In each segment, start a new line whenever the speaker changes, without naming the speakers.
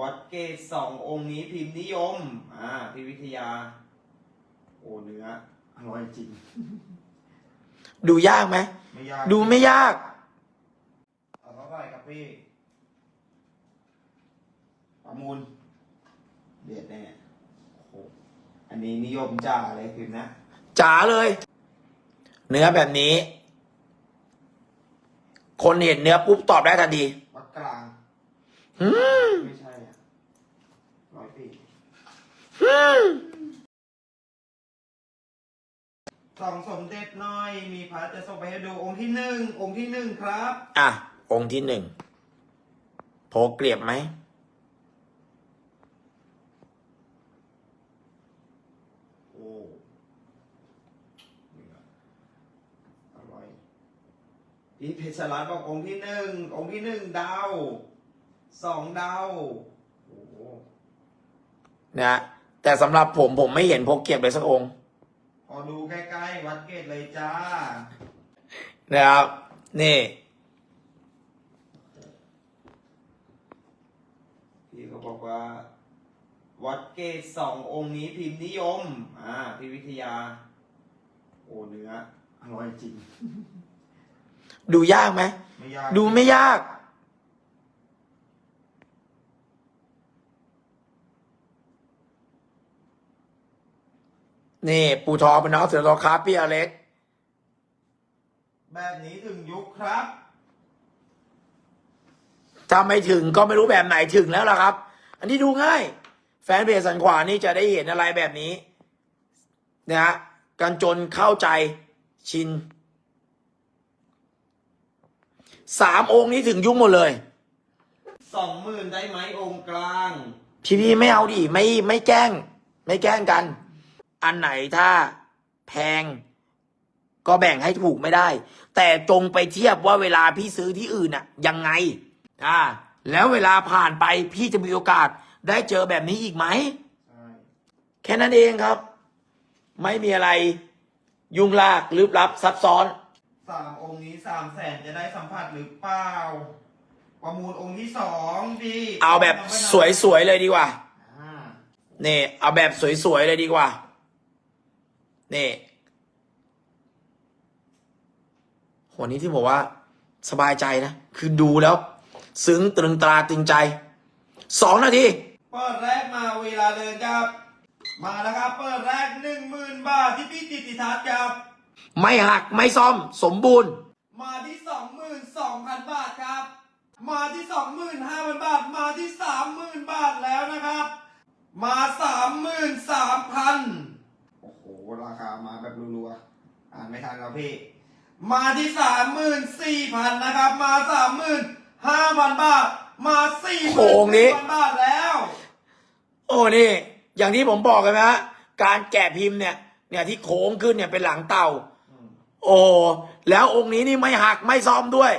วัดเกตสององค์นี้พิมพ์นิยม อ่าพี่วิทยา โอ้เนื้ออร่อยจริง
ดูยากไหม
ไม่ยาก
ดูไม่ยาก
เอาเท่าไหร่ครับพี่ ประมูลเบียดแน่โอ้โหอันนี้นิยมจ่าเลยพิมพ์นะ
จ๋าเลย เนื้อแบบนี้ คนเห็นเนื้อปุ๊บตอบได้ทันที
วัดกลาง
อืม
ไม่ใช่อะร้อยปี
อืม
สองสมเด็จน้อย มีพระจะส่งไปให้ดูองค์ที่หนึ่งองค์ที่หนึ่งครับ
อะ องค์ที่หนึ่งโพกเกลียบไหม
โอ้นี่ครับอร่อยพี่เพชรรัตน์บอกองค์ที่หนึ่งองค์ที่หนึ่งดาวสองดาวโอ้โห
นะ แต่สำหรับผมผมไม่เห็นโพกเกลียบเลยสักองค์
พอดูใกล้ๆวัดเกตเลยจ้า
นะครับ นี่
พี่ก็บอกว่า วัดเกตสององค์นี้พิมพ์นิยม อ่าพี่วิทยา โอ้เนื้ออร่อยจริง
ดูยากไหม
ไม่ยาก
ดูไม่ยาก นี่ ปูทอเป็นน้องเสือโลคาพี่อเล็ก
แบบนี้ถึงยุคครับ
ถ้าไม่ถึงก็ไม่รู้แบบไหนถึงแล้วล่ะครับ อันนี้ดูง่าย แฟนเพจสันขวานี่จะได้เห็นอะไรแบบนี้นะฮะกันจนเข้าใจชินสามองค์นี้ถึงยุคหมดเลย
สองหมื่นได้ไหมองค์กลาง
พี่พี่ไม่เอาดิไม่ไม่แกล้ง ไม่แกล้งกัน อันไหนถ้าแพง ก็แบ่งให้ถูกไม่ได้ แต่จงไปเทียบว่าเวลาพี่ซื้อที่อื่นอะยังไงอ่าแล้วเวลาผ่านไปพี่จะมีโอกาสได้เจอแบบนี้อีกไหม
ใช่
แค่นั้นเองครับ ไม่มีอะไรยุ่งลากลึกลับซับซ้อน
สามองค์นี้สามแสนจะได้สัมผัสหรือเปล่า ประมูลองค์ที่สองพี่
เอาแบบสวยๆเลยดีกว่า
อ่า
นี่เอาแบบสวยๆเลยดีกว่า นี่วันนี้ที่บอกว่าสบายใจนะ คือดูแล้ว ซึ้งตรึงตราตรึงใจสองนาที
เปิดแรกมาเวลาเดินครับ มาแล้วครับ เปิดแรกหนึ่งหมื่นบาทที่พี่ติติทัศน์ครับ
ไม่หักไม่ซ่อม สมบูรณ์
มาที่สองหมื่นสองพันบาทครับ มาที่สองหมื่นห้าพันบาท มาที่สามหมื่นบาทแล้วนะครับ มาสามหมื่นสามพันโอ้โหราคามาแบบรัวๆอ่านไม่ทันครับพี่ มาที่สามหมื่นสี่พันนะครับ มาสามหมื่นห้าพันบาท มาสี่ห
โอ้
มื่น
โหนี้
พันบาทแล้ว
โอ้นี่ อย่างที่ผมบอกกันนะฮะการแกะพิมพ์เนี่ย เนี่ยที่โค้งขึ้นเนี่ยเป็นหลังเต่า โอ้แล้วองค์นี้นี่ไม่หักไม่ซ่อมด้วย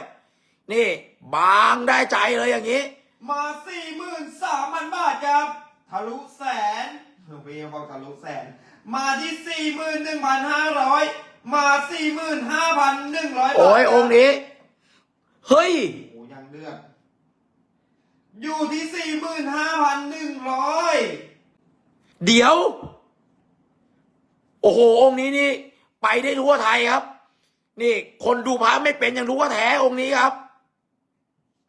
นี่ บางได้ใจเลยอย่างนี้
มาสี่หมื่นสามพันบาทครับ ทะลุแสนพี่บอกทะลุแสน มาที่สี่หมื่นหนึ่งพันห้าร้อยมาสี่หมื่นห้าพันหนึ่งร้อยบาท
โอ้ยองค์นี้ เฮ้ย
โอ้ยังเลือดอยู่ที่สี่หมื่นห้าพันหนึ่งร้อย
เดี๋ยว โอ้โห องค์นี้นี่ ไปได้ทั่วไทยครับ นี่ คนดูพระไม่เป็นยังรู้ว่าแท้องค์นี้ครับ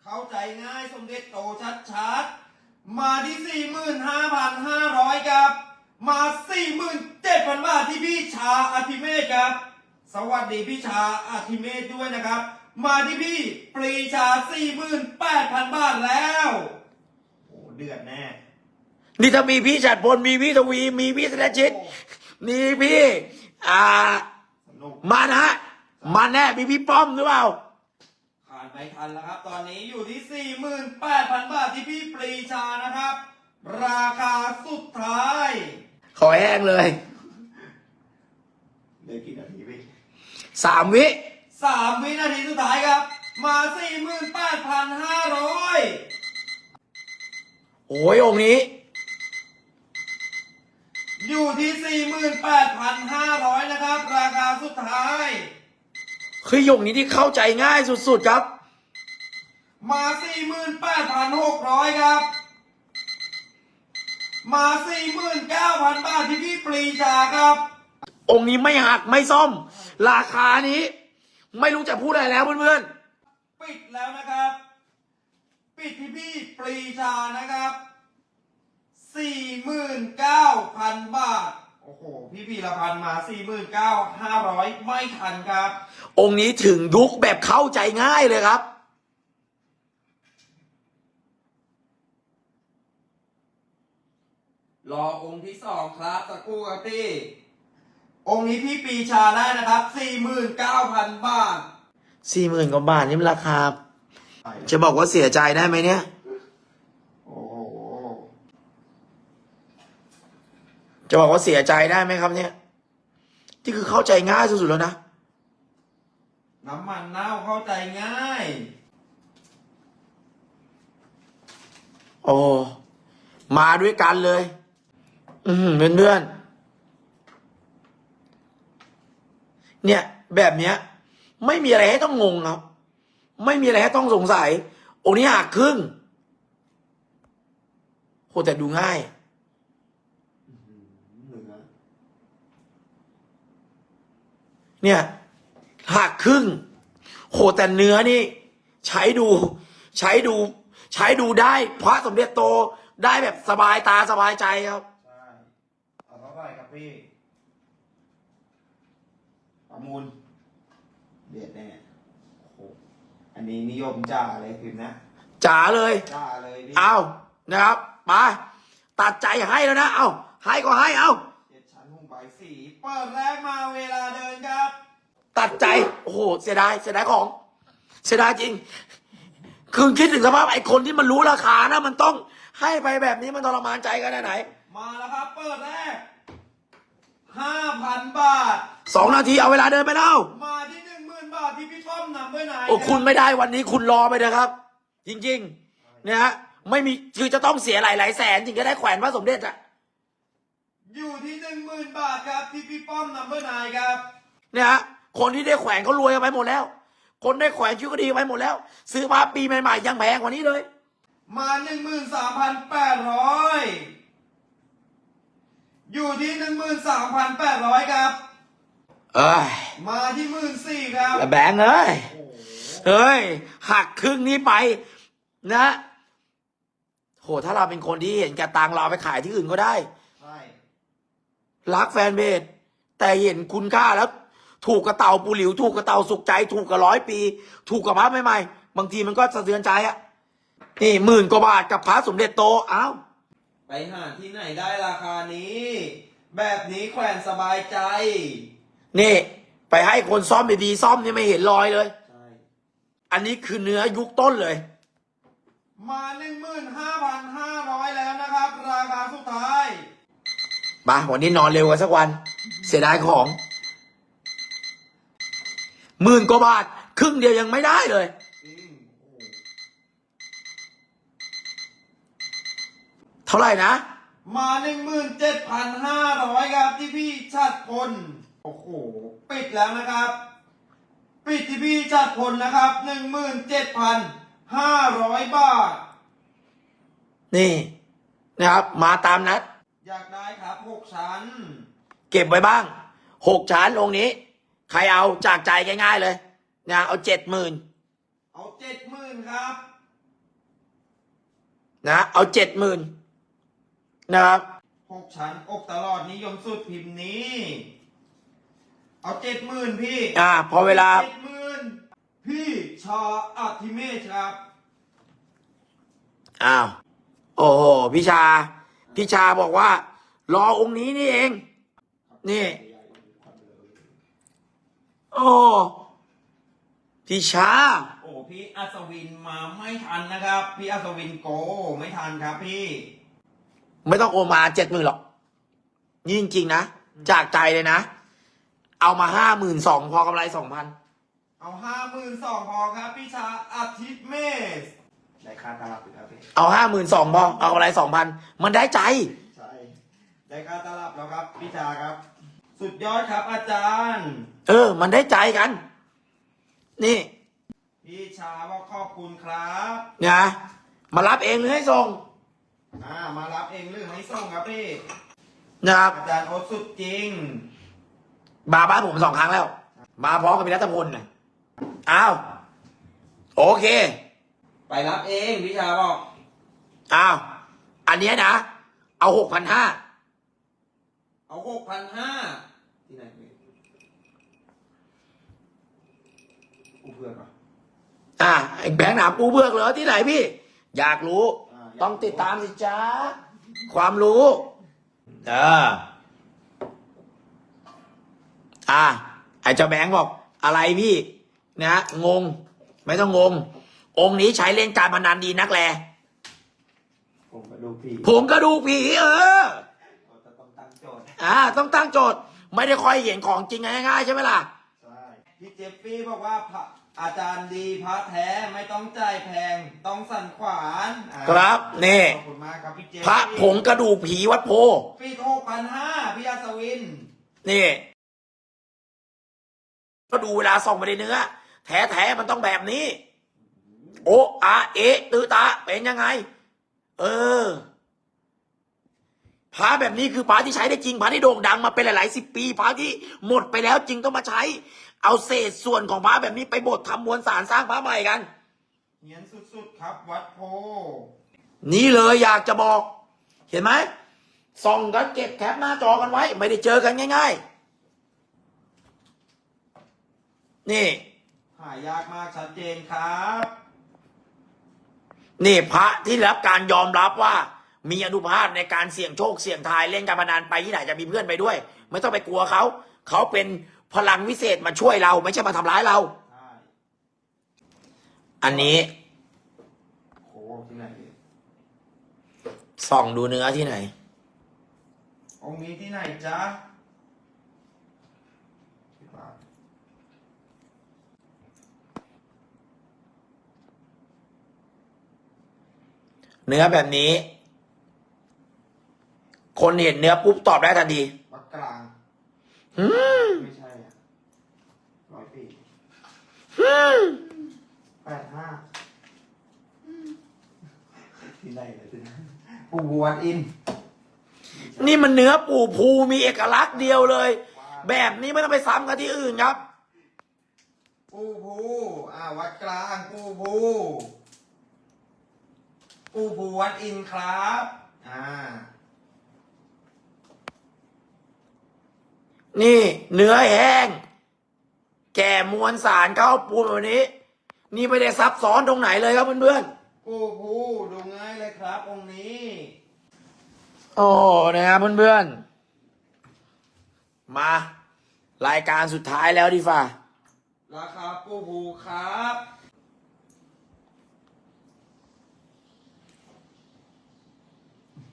เข้าใจง่ายสมเด็จโตชัดๆมาที่สี่หมื่นห้าพันห้าร้อยครับ มาสี่หมื่นเจ็ดพันบาทที่พี่ชาอาทิเมฆครับ สวัสดีพี่ชาอาทิเมฆด้วยนะครับ มาที่พี่ปรีชาสี่หมื่นแปดพันบาทแล้วโอ้เดือดแน่
นี่ถ้ามีพี่ฉัดพลมีพี่ทวี มีพี่ธนชิตมีพี่อ่า
สนุก
มานะ มาแน่มีพี่ป้อมหรือเปล่า
ผ่านไปทันแล้วครับ ตอนนี้อยู่ที่ 48,000 บาทที่พี่ปรีชานะครับ ราคาสุดท้าย
ขอแห้งเลย
เหลือกี่นาทีพี่
สามวิ
สามวินาทีสุดท้ายครับ มา48,500
โอ้ยองค์นี้
อยู่ที่48,500นะครับ ราคาสุดท้าย
คือยงนี้ที่เข้าใจง่ายสุดๆครับ
มา48,600ครับ มาสี่หมื่นเก้าพันบาทที่พี่ปรีชาครับ
องค์นี้ไม่หักไม่ซ่อม ราคานี้ ไม่รู้จะพูดอะไรแล้วเพื่อน
ปิดแล้วนะครับ ปิดที่พี่ปรีชานะครับสี่หมื่นเก้าพันบาท โอ้โห พี่พีละพันมาสี่หมื่นเก้าห้าร้อยไม่ทันครับ
ๆองค์นี้ถึงยุคแบบเข้าใจง่ายเลยครับ
รอองค์ที่สองครับสักครู่ครับพี่ องค์นี้พี่ปรีชาได้นะครับสี่หมื่นเก้าพันบาท
สี่หมื่นกว่าบาทนี่มันราคา จะบอกว่าเสียใจได้ไหมเนี่ย
โอ้โห
จะบอกว่าเสียใจได้ไหมครับเนี่ย ที่คือเข้าใจง่ายสุดๆแล้วนะ
น้ำมันเน่าเข้าใจง่าย
โอ้ มาด้วยกันเลย อืมเพื่อนเพื่อนเนี่ย แบบเนี้ย ไม่มีอะไรให้ต้องงงครับ ไม่มีอะไรให้ต้องสงสัย โอ้นี้หักครึ่งโหแต่ดูง่ายเนี่ยหักครึ่งโหแต่เนื้อนี่ ใช้ดู ใช้ดู ใช้ดูได้พระสมเด็จโตได้แบบสบายตาสบายใจ
ครับ พี่ ประมูลเด็ดแน่โอ้โหอันนี้นิยมจ่าเลยพิมพ์นะ
จ๋าเลย
จ่าเลยพี่
เอานะครับมาตัดใจให้แล้วนะ เอาให้ก็ให้เอา
เจ็ดชั้นหุ่งใบสีเปิดแรกมาเวลาเดินครับ
ตัดใจ โอ้โห เสียดายเสียดายของ เสียดายจริง คือคิดถึงสภาพไอ้คนที่มันรู้ราคานะ มันต้องให้ไปแบบนี้มันทรมานใจกันไหน
มาแล้วครับ เปิดแรก ห้าพันบาท
สองนาทีเอาเวลาเดินไปแล้ว
มาที่หนึ่งหมื่นบาทที่พี่ป้อมนำไปไหน
โอ้คุณไม่ได้วันนี้คุณรอไปนะครับ จริงๆเนี่ยฮะไม่มีคือจะต้องเสียหลายหลายๆแสนถึงจะได้แขวนพระสมเด็จอะ
อยู่ที่หนึ่งหมื่นบาทครับที่พี่ป้อมนำไปไหนครับ
เนี่ยฮะคนที่ได้แขวนเขารวยกันไปหมดแล้ว คนได้แขวนชีวิตก็ดีไปหมดแล้ว ซื้อมาปีใหม่ๆยังแพงกว่านี้เลย
มาหนึ่งหมื่นสามพันแปดร้อย อยู่ที่หนึ่งหมื่นสามพันแปดร้อยครับ
เอ้ย
มาที่หมื่นสี่ครับ
แต่แบงค์เอ้ย
โอ้โห
เฮ้ย หักครึ่งนี้ไป นะ โห ถ้าเราเป็นคนที่เห็นแก่ตังค์เราเอาไปขายที่อื่นก็ได้
ใช่
รักแฟนเพจแต่เห็นคุณค่าแล้ว ถูกกระเต่าปูหลิว ถูกกระเต่าสุขใจ ถูกกระร้อยปี ถูกกับพระใหม่ๆบางทีมันก็สะเทือนใจอะนี่หมื่นกว่าบาทกับพระสมเด็จโตอ้าว
ไปหาที่ไหนได้ราคานี้ แบบนี้แขวนสบายใจ
นี่ ไปให้คนซ่อมดีๆซ่อมนี่ไม่เห็นรอยเลย
ใช่
อันนี้คือเนื้อยุคต้นเลย
มาหนึ่งหมื่นห้าพันห้าร้อยแล้วนะครับ ราคาสุดท้าย
มาวันนี้นอนเร็วกันสักวัน เสียดายของหมื่นกว่าบาท ครึ่งเดียวยังไม่ได้เลย
จริงโอ้โห
เท่าไหร่นะ
มาหนึ่งหมื่นเจ็ดพันห้าร้อยครับที่พี่ชัดพล โอ้โห ปิดแล้วนะครับ ปิดที่พี่ชัดพลนะครับหนึ่งหมื่นเจ็ดพันห้าร้อยบาท
นี่นะครับ มาตามนัด
อยากได้ครับหกชั้น
เก็บไว้บ้างหกชั้นองค์นี้ ใครเอาจากใจง่ายๆเลยนะเอาเจ็ดหมื่น
เอาเจ็ดหมื่นครับ
นะ เอาเจ็ดหมื่น นะครับ
หกชั้นอกตลอดนิยมสุดพิมพ์นี้ เอาเจ็ดหมื่นพี่
อ่าพอเวลา
เจ็ดหมื่นพี่ชาอัติเมชครับ
อ้าวโอ้โหพี่ชา พี่ชาบอกว่า รอองค์นี้นี่เอง นี่ โอ้พี่ชา
โอ้พี่อัศวินมาไม่ทันนะครับ พี่อัศวินโกไม่ทันครับพี่
ไม่ต้องโอนมาเจ็ดหมื่นหรอกนี่จริงๆนะ จากใจเลยนะ เอามาห้าหมื่นสองพอกำไรสองพัน
เอาห้าหมื่นสองพอครับพี่ชาอาทิตย์เมสได้ค่าตลับอีกครับพี่
เอาห้าหมื่นสองพอเอากำไรสองพันมันได้ใจ
ใช่ได้ค่าตลับแล้วครับพี่ชาครับ สุดยอดครับอาจารย์
เออ มันได้ใจกัน นี่
พี่ชาบอกขอบคุณครับ
นะมารับเองหรือให้ส่ง
อ่ามารับเองหรือให้ส่งครับพี่
นะครับ
อาจารย์โอ๊ตสุดจริง
มาบ้านผมสองครั้งแล้ว มาพร้อมกับพี่รัตพลนะอ้าวโอเค
ไปรับเองพี่ชาบอก
อ้าวอันเนี้ยนะ เอาหกพันห้า
เอาหกพันห้าที่ไหนพี่กูเพื่อนปะ
อะไอ้แบงค์หนามปูเบือกเหรอที่ไหนพี่ อยากรู้
อ่าอยากรู้
ต้องติดตามสิจ้าความรู้เอออะไอ้เจ้าแบงค์บอกอะไรพี่นะงง ไม่ต้องงง องค์นี้ใช้เล่นการพนันดีนักแล
ผมก็ดูพี่
ผมก็ดูผีเออ
เราจะต้องตั้งโจทย์
อ่าต้องตั้งโจทย์ ไม่ได้ค่อยเห็นของจริงง่ายๆใช่ไหมล่ะ
ใช่พี่เจฟฟี่บอกว่าพระ อาจารย์ดีพระแท้ไม่ต้องจ่ายแพงต้องสั่นขวานอ่า
ครับนี่
ขอบคุณมากครับพี่เจฟ
พระผงกระดูกผีวัดโพ
ปีหกพันห้าพี่อัศวิน
นี่ ก็ดูเวลาส่องไปในเนื้อ แท้ๆมันต้องแบบนี้ โอะอะเอะตือตา เป็นยังไง เออพระแบบนี้คือพระที่ใช้ได้จริงพระที่โด่งดังมาเป็นหลาย ๆ สิบปีพระที่หมดไปแล้วจริงต้องมาใช้ เอาเศษส่วนของพระแบบนี้ไปบดทำมวลสารสร้างพระใหม่กัน
เหียนสุดๆครับ วัดโพ
นี่เลยอยากจะบอก เห็นไหมส่องกันเก็บแคปหน้าจอกันไว้ ไม่ได้เจอกันง่ายๆ นี่
หายากมากชัดเจนครับ
นี่พระที่ได้รับการยอมรับว่า มีอนุภาพในการเสี่ยงโชคเสี่ยงทายเล่นการพนันไปที่ไหนจะมีเพื่อนไปด้วย ไม่ต้องไปกลัวเขา เขาเป็น พลังวิเศษมาช่วยเรา ไม่ใช่มาทำร้ายเรา
ใช่
อันนี้
โหที่ไหนพี่
ส่องดูเนื้อที่ไหน
องค์นี้ที่ไหนจ๊ะพี่ปาบ
เนื้อแบบนี้ คนเห็นเนื้อปุ๊บตอบได้ทันที
วัดกลาง
อืม
ไม่ใช่อะร้อยปี
อืม
แปดห้าที่ไหนเลยที่ไหนปูวัดอิน
นี่มันเนื้อปูภูมีเอกลักษณ์เดียวเลย แบบนี้ไม่ต้องไปซ้ำกันที่อื่นครับ
ปูภูอ่าวัดกลางปูภูปูภูวัดอินครับ อ่า
นี่เนื้อแห้ง แก่มวลสารเข้าปูนแบบนี้ นี่ไม่ได้ซับซ้อนตรงไหนเลยครับเพื่อน
ปูภูดูง่ายเลยครับ องค์นี้
ๆ โอ้นะครับเพื่อนๆ มารายการสุดท้ายแล้วดีฟ่า
ราคาปูภูครับ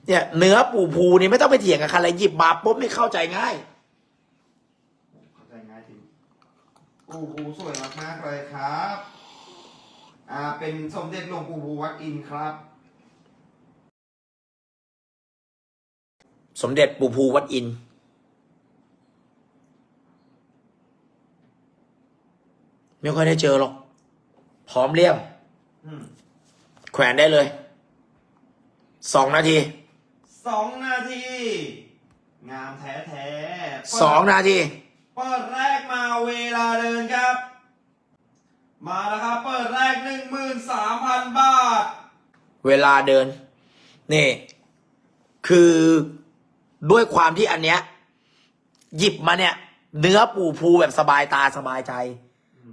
เนี่ยเนื้อปูภูนี่ไม่ต้องไปเถียงกับใครเลยหยิบมาปุ๊บนี่เข้าใจง่าย
เข้าใจง่ายจริงปูภูสวยมากๆเลยครับ อ่าเป็นสมเด็จหลวงปู่ภูวัดอินครับ
สมเด็จปูภูวัดอินทร์ไม่ค่อยได้เจอหรอก พร้อมเลี่ยม
อืม
แขวนได้เลย สองนาที
สองนาที งามแท้แท้ๆ
สองนาที
เปิดแรกมาเวลาเดินครับ มาแล้วครับ เปิดแรกหนึ่งหมื่นสามพันบาท
เวลาเดิน นี่ คือด้วยความที่อันเนี้ย หยิบมาเนี่ย เนื้อปูภูแบบสบายตาสบายใจ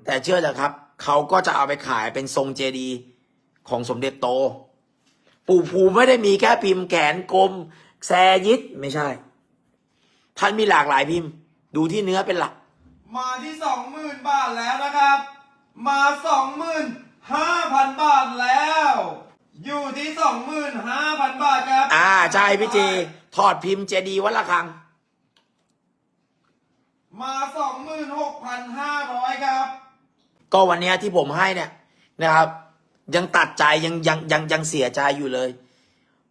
แต่เชื่อเถอะครับ เขาก็จะเอาไปขายเป็นทรงเจดีย์ของสมเด็จโต ปูภูไม่ได้มีแค่พิมพ์แขนกลม แซยิดไม่ใช่ ท่านมีหลากหลายพิมพ์ ดูที่เนื้อเป็นหลัก
มาที่สองหมื่นบาทแล้วนะครับ มาสองหมื่นห้าพันบาทแล้ว อยู่ที่สองหมื่นห้าพันบาทครับ
อ่าใช่พี่เจถอดพิมพ์เจดีย์วัดละคัง
มาสองหมื่นหกพันห้าร้อยครับ
ก็วันเนี้ยที่ผมให้เนี่ยนะครับ ยังตัดใจยังยังยังยังเสียใจอยู่เลย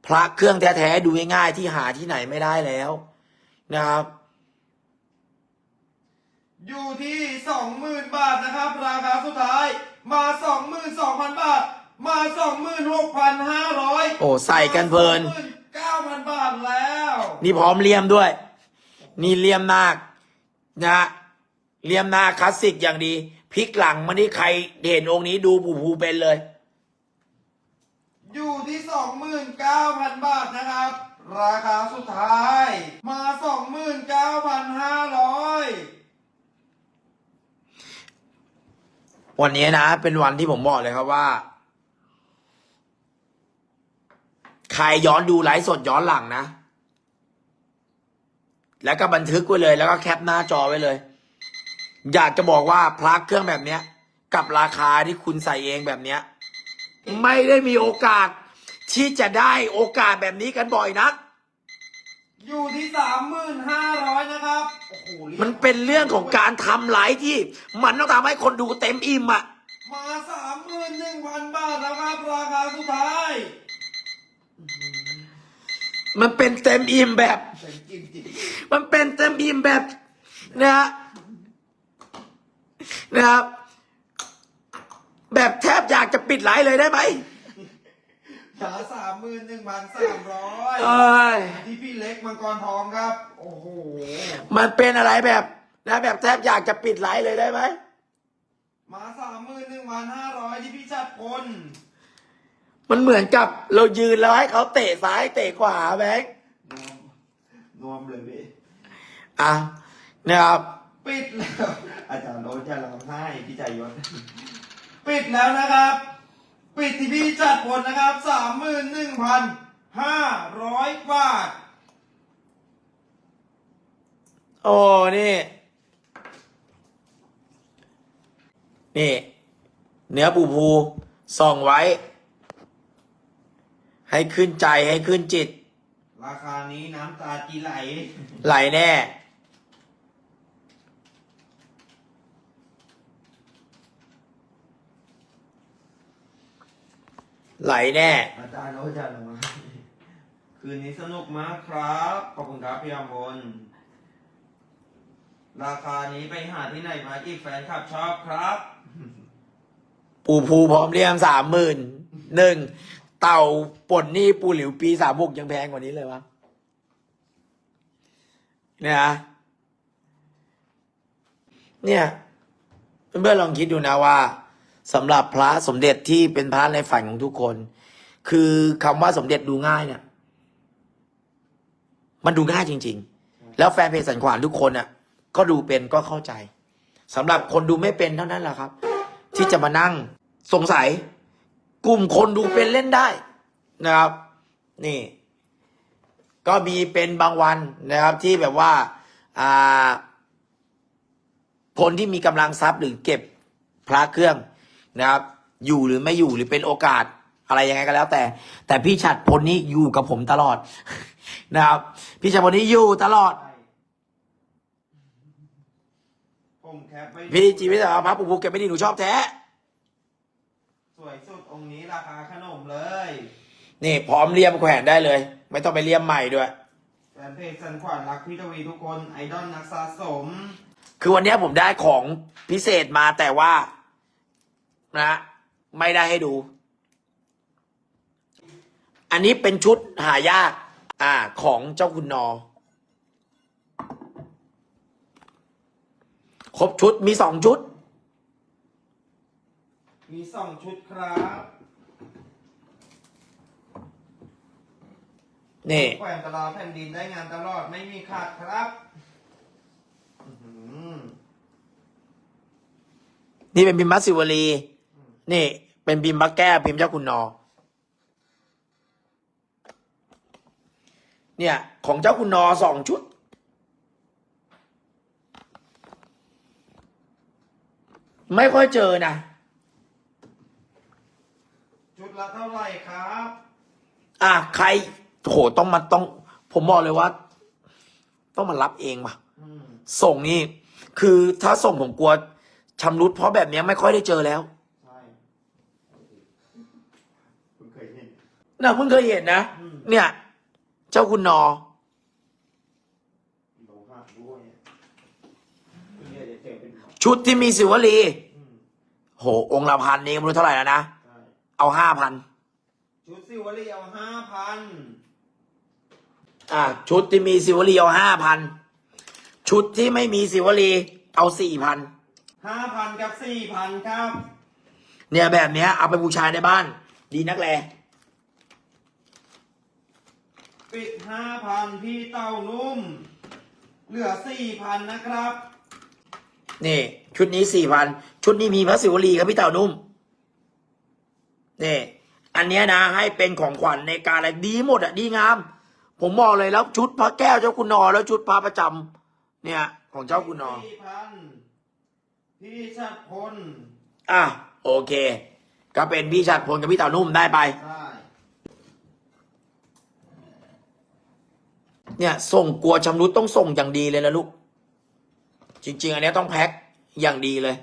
พระเครื่องแท้ๆดูง่ายๆที่หาที่ไหนไม่ได้แล้วนะครับ
อยู่ที่สองหมื่นบาทนะครับ ราคาสุดท้ายมาสองหมื่นสองพันบาท มาสองหมื่นหกพันห้าร้อย
โอ้ใส่กันเพลิน
เก้าพันบาทแล้ว
นี่พร้อมเลี่ยมด้วย นี่เลี่ยมนาคนะเลี่ยมนาคคลาสสิกอย่างดีพลิกหลังมาที่ใครเห็นองค์นี้ดูปู่ภูเป็นเลย
อยู่ที่สองหมื่นเก้าพันบาทนะครับ ราคาสุดท้าย มาสองหมื่นเก้าพันห้าร้อย
วันนี้นะ เป็นวันที่ผมบอกเลยครับว่า ใครย้อนดูไลฟ์สดย้อนหลังนะ แล้วก็บันทึกไว้เลย แล้วก็แคปหน้าจอไว้เลย อยากจะบอกว่าพลักเครื่องแบบเนี้ย กับราคาที่คุณใส่เองแบบเนี้ย ไม่ได้มีโอกาสที่จะได้โอกาสแบบนี้กันบ่อยนัก
อยู่ที่สามหมื่นห้าร้อยนะครับ โอ้โหรียก
มันเป็นเรื่องของการทำไลฟ์ที่ มันต้องทำให้คนดูเต็มอิ่มอะ
มาสามหมื่นหนึ่งพันบาทแล้วครับ ราคาสุดท้าย
มันเป็นเต็มอิ่มแบบ
เต็มจริงจริง
มันเป็นเต็มอิ่มแบบนะฮะนะครับ แบบแทบอยากจะปิดไลฟ์เลยได้ไหม
ขาสามหมื่นหนึ่งพันสามร้อย
เอ้ย
ที่พี่เล็กมังกรทองครับ โอ้โห
มันเป็นอะไรแบบนะแบบแทบอยากจะปิดไลฟ์เลยได้ไหม
มาสามหมื่นหนึ่งพันห้าร้อยที่พี่ชัดพล
มันเหมือนกับเรายืนแล้วให้เขาเตะซ้ายเตะขวาแบงค์
นวมนวมเลยพี่
อะนะครับ
ปิดแล้ว อาจารย์โน้ตจะร้องไห้พี่ใจยศ ปิดแล้วนะครับ ปิดที่พี่จัดผลนะครับสามหมื่นหนึ่งพันห้าร้อยบาท
โอ้นี่ นี่ เนื้อปูภูส่องไว้ ให้ขึ้นใจให้ขึ้นจิต
ราคานี้น้ำตาจีไหล
ไหลแน่ ไหลแน่
อาจารย์โน้ตจะร้องไห้คืนนี้สนุกมากครับ ขอบคุณครับพี่อมพลราคานี้ไปหาที่ไหนมาอีกแฟนคลับชอบครับ
ปูภูพร้อมเรียมสามหมื่นหนึ่งเต่าป่นนี่ปูหลิวปีสามบุกยังแพงกว่านี้เลยวะเนี่ยนะเนี่ยเพื่อนๆลองคิดดูนะว่า สำหรับพระสมเด็จที่เป็นพระในฝันของทุกคน คือคำว่าสมเด็จดูง่ายเนี่ย มันดูง่ายจริง ๆ แล้วแฟนเพจสันขวานทุกคนอะ ก็ดูเป็นก็เข้าใจสำหรับคนดูไม่เป็นเท่านั้นแหละครับ ที่จะมานั่งสงสัย กลุ่มคนดูเป็นเล่นได้นะครับ นี่ ก็มีเป็นบางวันนะครับที่แบบว่าอ่าคนที่มีกำลังทรัพย์หรือเก็บพระเครื่อง นะครับ อยู่หรือไม่อยู่หรือเป็นโอกาสอะไรยังไงก็แล้วแต่ แต่พี่ฉัดพลนี้อยู่กับผมตลอด นะครับ พี่ฉัดพลนี้อยู่ตลอด
ผมแคปไว้
พี่จีวิสาพระปูภูเก็บไม่ดีหนูชอบแท้
สวยสุดองค์นี้ราคาขนมเลย
นี่พร้อมเลี่ยมแขวนได้เลย ไม่ต้องไปเลี่ยมใหม่ด้วย
แฟนเพจสันขวัญรักพี่ทวีทุกคนไอดอลนักสะสม
คือวันนี้ผมได้ของพิเศษมาแต่ว่า นะไม่ได้ให้ดู อันนี้เป็นชุดหายากอ่าของเจ้าคุณนอ ครบชุดมีสองชุด
มีสองชุดครับ
นี่
แขวนตลาดแผ่นดินได้งานตลอดไม่มีขาดครับอื้อหือ
นี่เป็นบิมบัสสิวลี นี่ เป็นบิมบักแก้วพิมพ์เจ้าคุณนอ เนี่ย ของเจ้าคุณนอสองชุด ไม่ค่อยเจอนะ
ชุดละเท่าไหร่ครับ
อะใครโหต้องมาต้อง ผมบอกเลยว่า ต้องมารับเองป่ะ
อืม
ส่งนี่ คือถ้าส่งผมกลัวชำรุดเพราะแบบเนี้ยไม่ค่อยได้เจอแล้ว
ใช่คุณเคยเห็น
นะเพิ่งเคยเห็นนะ
อืม
เนี่ย เจ้าคุณนอ
โลหะด้วยคุณเนี่ยจะเจอเป็นของ
ชุดที่มีสิวลี
อืม
โห องค์ละพันนี้ไม่รู้เท่าไหร่แล้วนะ
ใช่
เอาห้าพัน
ชุดซิวลีเอาห้าพัน
อ่าชุดที่มีสิวลีเอาห้าพัน ชุดที่ไม่มีสิวลี เอาสี่พัน
ห้าพันกับสี่พันครับ
เนี่ยแบบเนี้ยเอาไปบูชาในบ้าน ดีนักแล
ปิดห้าพันพี่เต้านุ่ม เหลือสี่พันนะครับ
นี่ ชุดนี้สี่พันชุดนี้มีพระศิวลีครับพี่เต่านุ่มนี่อันเนี้ยนะให้เป็นของขวัญในการอะไรดีหมดอะดีงาม ผมบอกเลยแล้วชุดพระแก้วเจ้าคุณนอแล้วชุดพระประจำเนี่ย ของเจ้าคุณนอ
สี่พันพี่ชัดพล
อะโอเค ก็เป็นพี่ชัดพลกับพี่เต่านุ่มได้ไป
ใช่
เนี่ยส่งกลัวชำรุดต้องส่งอย่างดีเลยนะลูก จริง ๆ อันนี้ต้องแพ็คอย่างดีเลย